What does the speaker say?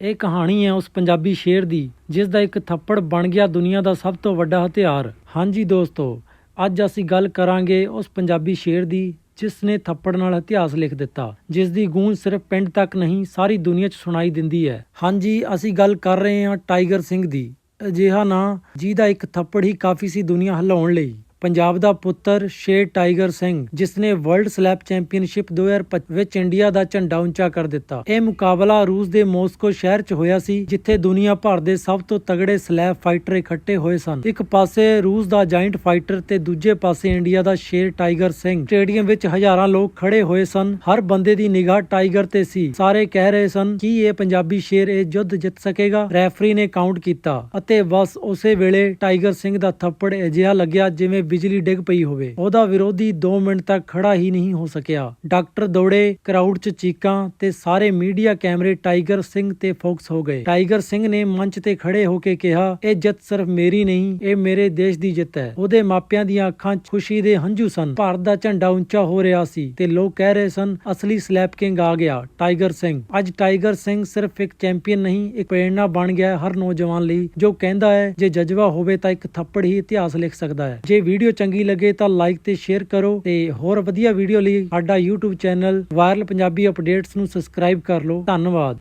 ਇਹ ਕਹਾਣੀ ਹੈ ਉਸ ਪੰਜਾਬੀ ਸ਼ੇਰ ਦੀ, ਜਿਸ ਦਾ ਇੱਕ ਥੱਪੜ ਬਣ ਗਿਆ ਦੁਨੀਆ ਦਾ ਸਭ ਤੋਂ ਵੱਡਾ ਹਥਿਆਰ। ਹਾਂਜੀ ਦੋਸਤੋ, ਅੱਜ ਅਸੀਂ ਗੱਲ ਕਰਾਂਗੇ ਉਸ ਪੰਜਾਬੀ ਸ਼ੇਰ ਦੀ, ਜਿਸ ਨੇ ਥੱਪੜ ਨਾਲ ਇਤਿਹਾਸ ਲਿਖ ਦਿੱਤਾ, ਜਿਸ ਦੀ ਗੂੰਜ ਸਿਰਫ ਪਿੰਡ ਤੱਕ ਨਹੀਂ, ਸਾਰੀ ਦੁਨੀਆ 'ਚ ਸੁਣਾਈ ਦਿੰਦੀ ਹੈ। ਹਾਂਜੀ, ਅਸੀਂ ਗੱਲ ਕਰ ਰਹੇ ਹਾਂ ਟਾਈਗਰ ਸਿੰਘ ਦੀ। ਅਜਿਹਾ ਨਾਂ, ਜਿਹਦਾ ਇੱਕ ਥੱਪੜ ਹੀ ਕਾਫੀ ਸੀ ਦੁਨੀਆ ਹਿਲਾਉਣ ਲਈ। ਪੰਜਾਬ ਦਾ ਪੁੱਤਰ ਸ਼ੇਰ ਟਾਈਗਰ ਸਿੰਘ, ਜਿਸ ਨੇ ਵਰਲਡ ਸਲੈਪ ਚੈਂਪੀਅਨਸ਼ਿਪ 2025 ਵਿੱਚ ਇੰਡੀਆ ਦਾ ਝੰਡਾ ਉੱਚਾ ਕਰ ਦਿੱਤਾ। ਇਹ ਮੁਕਾਬਲਾ ਰੂਸ ਦੇ ਮਾਸਕੋ ਸ਼ਹਿਰ 'ਚ ਹੋਇਆ ਸੀ, ਜਿੱਥੇ ਦੁਨੀਆ ਭਰ ਦੇ ਸਭ ਤੋਂ ਤਗੜੇ ਸਲੈਪ ਫਾਈਟਰ ਇਕੱਠੇ ਹੋਏ ਸਨ। ਇੱਕ ਪਾਸੇ ਰੂਸ ਦਾ ਜਾਇੰਟ ਫਾਈਟਰ ਤੇ ਦੂਜੇ ਪਾਸੇ ਇੰਡੀਆ ਦਾ ਸ਼ੇਰ ਟਾਈਗਰ ਸਿੰਘ। ਸਟੇਡੀਅਮ ਵਿੱਚ ਹਜ਼ਾਰਾਂ ਲੋਕ ਖੜੇ ਹੋਏ ਸਨ। ਹਰ ਬੰਦੇ ਦੀ ਨਿਗਾਹ ਟਾਈਗਰ ਤੇ ਸੀ। ਸਾਰੇ ਕਹਿ ਰਹੇ ਸਨ ਕਿ ਇਹ ਪੰਜਾਬੀ ਸ਼ੇਰ ਇਹ ਯੁੱਧ ਜਿੱਤ ਸਕੇਗਾ। ਰੈਫਰੀ ਨੇ ਕਾਊਂਟ ਕੀਤਾ ਅਤੇ ਬਸ ਉਸੇ ਵੇਲੇ ਟਾਈਗਰ ਸਿੰਘ ਦਾ ਥੱਪੜ ਅਜਿਹਾ ਲੱਗਿਆ ਜਿਵੇਂ ਬਿਜਲੀ ਡਿੱਗ ਪਈ ਹੋਵੇ। ਉਹਦਾ ਵਿਰੋਧੀ 2 ਮਿੰਟ ਤੱਕ ਖੜਾ ਹੀ ਨਹੀਂ ਹੋ ਸਕਿਆ। ਡਾਕਟਰ ਦੌੜੇ, ਕਰਾਊਡ 'ਚ ਚੀਕਾਂ ਤੇ ਸਾਰੇ ਮੀਡੀਆ ਕੈਮਰੇ ਟਾਈਗਰ ਸਿੰਘ ਤੇ ਫੋਕਸ ਹੋ ਗਏ। ਟਾਈਗਰ ਸਿੰਘ ਨੇ ਮੰਚ ਤੇ ਖੜੇ ਹੋ ਕੇ ਕਿਹਾ, ਇਹ ਜਿੱਤ ਸਿਰਫ ਮੇਰੀ ਨਹੀਂ, ਇਹ ਮੇਰੇ ਦੇਸ਼ ਦੀ ਜਿੱਤ ਹੈ। ਉਹਦੇ ਮਾਪਿਆਂ ਦੀਆਂ ਅੱਖਾਂ 'ਚ ਖੁਸ਼ੀ ਦੇ ਹੰਝੂ ਸਨ। ਭਾਰਤ ਦਾ ਝੰਡਾ ਉੱਚਾ ਹੋ ਰਿਹਾ ਸੀ ਤੇ ਲੋਕ ਕਹਿ ਰਹੇ ਸਨ, ਅਸਲੀ ਸਲੈਪ ਕਿੰਗ ਆ ਗਿਆ, ਟਾਈਗਰ ਸਿੰਘ। ਅੱਜ ਟਾਈਗਰ ਸਿੰਘ ਸਿਰਫ ਇੱਕ ਚੈਂਪੀਅਨ ਨਹੀਂ, ਇੱਕ ਪ੍ਰੇਰਣਾ ਬਣ ਗਿਆ ਹੈ ਹਰ ਨੌਜਵਾਨ ਲਈ, ਜੋ ਕਹਿੰਦਾ ਹੈ, ਜੇ ਜਜ਼ਬਾ ਹੋਵੇ ਤਾਂ ਇੱਕ ਥੱਪੜ ਹੀ ਇਤਿਹਾਸ ਲਿਖ ਸਕਦਾ ਹੈ। ਜੇ ਵੀਡੀਓ ਚੰਗੀ ਲੱਗੇ ਤਾਂ ਲਾਈਕ ਤੇ ਸ਼ੇਅਰ ਕਰੋ ਤੇ ਹੋਰ ਵਧੀਆ ਵੀਡੀਓ ਲਈ ਸਾਡਾ YouTube channel viral Punjabi updates ਨੂੰ ਸਬਸਕ੍ਰਾਈਬ ਕਰ ਲਓ। ਧੰਨਵਾਦ।